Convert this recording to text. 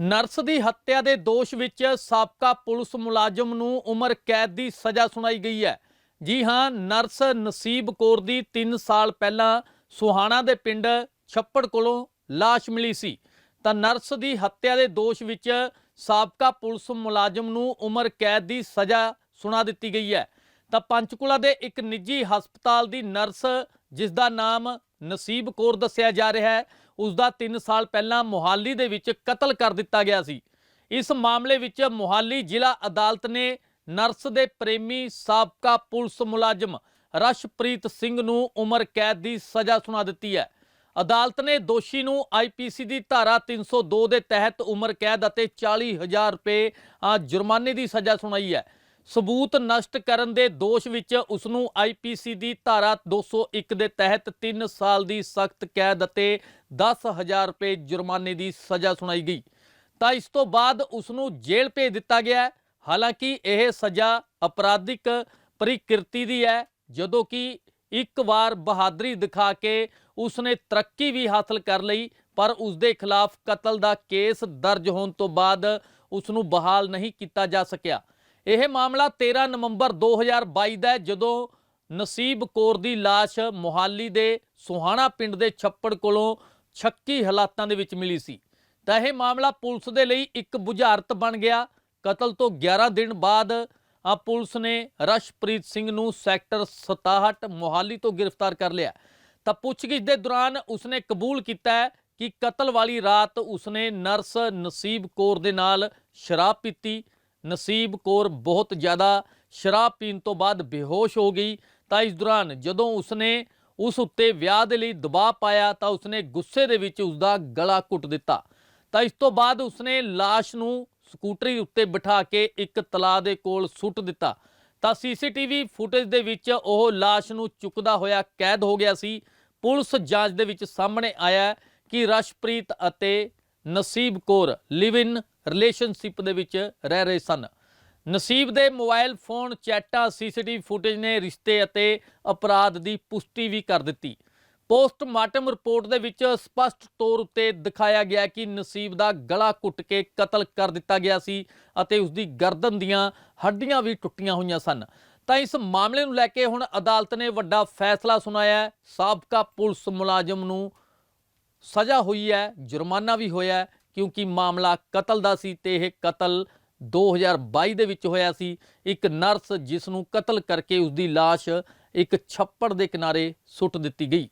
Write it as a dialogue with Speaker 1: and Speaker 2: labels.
Speaker 1: Nurse ਦੀ ਹੱਤਿਆ ਦੇ ਦੋਸ਼ ਵਿੱਚ ਸਾਬਕਾ ਪੁਲਿਸ ਮੁਲਾਜ਼ਮ ਨੂੰ ਉਮਰ ਕੈਦ ਦੀ ਸਜ਼ਾ ਸੁਣਾਈ ਗਈ ਹੈ। ਜੀ ਹਾਂ, ਨਰਸ ਨਸੀਬ ਕੌਰ ਦੀ 3 ਸਾਲ ਪਹਿਲਾਂ ਸੁਹਾਣਾ ਦੇ ਪਿੰਡ ਛੱਪੜ ਕੋਲੋਂ ਲਾਸ਼ ਮਿਲੀ ਸੀ। ਤਾਂ ਨਰਸ ਦੀ ਹੱਤਿਆ ਦੇ ਦੋਸ਼ ਵਿੱਚ ਸਾਬਕਾ ਪੁਲਿਸ ਮੁਲਾਜ਼ਮ ਨੂੰ ਉਮਰ ਕੈਦ ਦੀ ਸਜ਼ਾ ਸੁਣਾ ਦਿੱਤੀ ਗਈ ਹੈ। ਤਾਂ ਪੰਚਕੁਲਾ ਦੇ ਇੱਕ ਨਿੱਜੀ ਹਸਪਤਾਲ ਦੀ ਨਰਸ ਜਿਸ ਦਾ ਨਾਮ ਨਸੀਬ ਕੌਰ ਦੱਸਿਆ ਜਾ ਰਿਹਾ ਹੈ ਉਸ ਦਾ 3 ਸਾਲ ਪਹਿਲਾਂ ਮੁਹਾਲੀ ਦੇ ਵਿੱਚ ਕਤਲ ਕਰ ਦਿੱਤਾ ਗਿਆ ਸੀ। ਇਸ ਮਾਮਲੇ ਵਿੱਚ ਮੁਹਾਲੀ ਜ਼ਿਲ੍ਹਾ ਅਦਾਲਤ ਨੇ ਨਰਸ ਦੇ ਪ੍ਰੇਮੀ ਸਾਬਕਾ ਪੁਲਿਸ ਮੁਲਾਜ਼ਮ ਰਸ਼ਪ੍ਰੀਤ ਸਿੰਘ ਨੂੰ ਉਮਰ ਕੈਦ ਦੀ ਸਜ਼ਾ ਸੁਣਾ ਦਿੱਤੀ ਹੈ। ਅਦਾਲਤ ਨੇ ਦੋਸ਼ੀ ਨੂੰ ਆਈਪੀਸੀ ਦੀ ਧਾਰਾ 302 ਦੇ ਤਹਿਤ ਉਮਰ ਕੈਦ ਅਤੇ 40000 ਰੁਪਏ ਜੁਰਮਾਨੇ ਦੀ ਸਜ਼ਾ ਸੁਣਾਈ ਹੈ। ਸਬੂਤ ਨਸ਼ਟ ਕਰਨ ਦੇ ਦੋਸ਼ ਵਿੱਚ ਉਸ ਨੂੰ ਆਈਪੀਸੀ ਦੀ ਧਾਰਾ 201 ਦੇ ਤਹਿਤ 3 ਸਾਲ ਦੀ ਸਖਤ ਕੈਦ ਅਤੇ 10000 ਰੁਪਏ ਜੁਰਮਾਨੇ ਦੀ ਸਜ਼ਾ ਸੁਣਾਈ ਗਈ। ਤਾਂ ਇਸ ਤੋਂ ਬਾਅਦ ਉਸ ਨੂੰ ਜੇਲ੍ਹ ਭੇਜ ਦਿੱਤਾ ਗਿਆ ਹਾਲਾਂਕਿ ਇਹ ਸਜ਼ਾ ਅਪਰਾਧਿਕ ਪ੍ਰਕਿਰਤੀ ਦੀ ਹੈ, ਜਦੋਂ ਕਿ ਇੱਕ ਵਾਰ ਬਹਾਦਰੀ ਦਿਖਾ ਕੇ ਉਸਨੇ ਤਰੱਕੀ ਵੀ ਹਾਸਲ ਕਰ ਲਈ, ਪਰ ਉਸ ਦੇ ਖਿਲਾਫ ਕਤਲ ਦਾ ਕੇਸ ਦਰਜ ਹੋਣ ਤੋਂ ਬਾਅਦ ਉਸ ਨੂੰ ਬਹਾਲ ਨਹੀਂ ਕੀਤਾ ਜਾ ਸਕਿਆ। ਇਹ ਮਾਮਲਾ 13 ਨਵੰਬਰ 2022 ਦਾ ਜਦੋਂ ਨਸੀਬ ਕੌਰ ਦੀ ਲਾਸ਼ ਮੁਹਾਲੀ ਦੇ ਸੁਹਾਣਾ ਪਿੰਡ ਦੇ ਛੱਪੜ ਕੋਲੋਂ ਛੱਕੀ ਹਾਲਾਤਾਂ ਦੇ ਵਿੱਚ ਮਿਲੀ ਸੀ। ਤਾਂ ਇਹ ਮਾਮਲਾ ਪੁਲਿਸ ਦੇ ਲਈ ਇੱਕ ਬੁਝਾਰਤ ਬਣ ਗਿਆ। ਕਤਲ ਤੋਂ 11 ਦਿਨ ਬਾਅਦ ਆ ਪੁਲਿਸ ਨੇ ਰਸ਼ਪ੍ਰੀਤ ਸਿੰਘ ਨੂੰ ਸੈਕਟਰ 67 ਮੁਹਾਲੀ ਤੋਂ ਗ੍ਰਿਫਤਾਰ ਕਰ ਲਿਆ। ਤਾਂ ਪੁੱਛਗਿੱਛ ਦੇ ਦੌਰਾਨ ਉਸਨੇ ਕਬੂਲ ਕੀਤਾ ਕਿ ਕਤਲ ਵਾਲੀ ਰਾਤ ਉਸਨੇ ਨਰਸ ਨਸੀਬ ਕੌਰ ਦੇ ਨਾਲ ਸ਼ਰਾਬ ਪੀਤੀ। ਨਸੀਬ ਕੌਰ ਬਹੁਤ ਜ਼ਿਆਦਾ ਸ਼ਰਾਬ ਪੀਣ ਤੋਂ ਬਾਅਦ ਬੇਹੋਸ਼ ਹੋ ਗਈ। ਤਾਂ ਇਸ ਦੌਰਾਨ ਜਦੋਂ ਉਸਨੇ ਉਸ ਉੱਤੇ ਵਿਆਹ ਦੇ ਲਈ ਦਬਾਅ ਪਾਇਆ ਤਾਂ ਉਸਨੇ ਗੁੱਸੇ ਦੇ ਵਿੱਚ ਉਸਦਾ ਗਲਾ ਘੁੱਟ ਦਿੱਤਾ। ਤਾਂ ਇਸ ਤੋਂ ਬਾਅਦ ਉਸਨੇ ਲਾਸ਼ ਨੂੰ ਸਕੂਟਰੀ ਉੱਤੇ ਬਿਠਾ ਕੇ ਇੱਕ ਤਲਾਅ ਦੇ ਕੋਲ ਸੁੱਟ ਦਿੱਤਾ। ਤਾਂ ਸੀਸੀਟੀਵੀ ਫੁਟੇਜ ਦੇ ਵਿੱਚ ਉਹ ਲਾਸ਼ ਨੂੰ ਚੁੱਕਦਾ ਹੋਇਆ ਕੈਦ ਹੋ ਗਿਆ ਸੀ। ਪੁਲਿਸ ਜਾਂਚ ਦੇ ਵਿੱਚ ਸਾਹਮਣੇ ਆਇਆ ਕਿ ਰਸ਼ਪ੍ਰੀਤ ਅਤੇ ਨਸੀਬ ਕੌਰ ਲਿਵ ਇਨ ਰਿਲੇਸ਼ਨਸ਼ਿਪ ਦੇ ਵਿੱਚ ਰਹਿ ਰਹੇ ਸਨ। ਨਸੀਬ ਦੇ ਮੋਬਾਈਲ ਫੋਨ ਚੈਟਾਂ ਸੀਸੀਟੀਵੀ ਫੁਟੇਜ ਨੇ ਰਿਸ਼ਤੇ ਅਤੇ ਅਪਰਾਧ ਦੀ ਪੁਸ਼ਟੀ ਵੀ ਕਰ ਦਿੱਤੀ। ਪੋਸਟਮਾਰਟਮ ਰਿਪੋਰਟ ਦੇ ਵਿੱਚ ਸਪਸ਼ਟ ਤੌਰ ਉੱਤੇ ਦਿਖਾਇਆ ਗਿਆ ਕਿ ਨਸੀਬ ਦਾ ਗਲਾ ਘੁੱਟ ਕੇ ਕਤਲ ਕਰ ਦਿੱਤਾ ਗਿਆ ਸੀ ਅਤੇ ਉਸ ਦੀ ਗਰਦਨ ਦੀਆਂ ਹੱਡੀਆਂ ਵੀ ਟੁੱਟੀਆਂ ਹੋਈਆਂ ਸਨ। ਤਾਂ ਇਸ ਮਾਮਲੇ ਨੂੰ ਲੈ ਕੇ ਹੁਣ ਅਦਾਲਤ ਨੇ ਵੱਡਾ ਫੈਸਲਾ ਸੁਣਾਇਆ ਸਾਬਕਾ ਪੁਲਿਸ ਮੁਲਾਜ਼ਮ ਨੂੰ ਸਜ਼ਾ ਹੋਈ ਹੈ, ਜੁਰਮਾਨਾ ਵੀ ਹੋਇਆ ਹੈ, ਕਿਉਂਕਿ ਮਾਮਲਾ ਕਤਲ ਦਾ ਸੀ ਤੇ ਇਹ ਕਤਲ 2022 ਦੇ ਵਿੱਚ ਹੋਇਆ ਸੀ। ਇੱਕ ਨਰਸ ਜਿਸ ਨੂੰ ਕਤਲ ਕਰਕੇ ਉਸ ਦੀ ਲਾਸ਼ ਇੱਕ ਛੱਪੜ ਦੇ ਕਿਨਾਰੇ ਸੁੱਟ ਦਿੱਤੀ ਗਈ।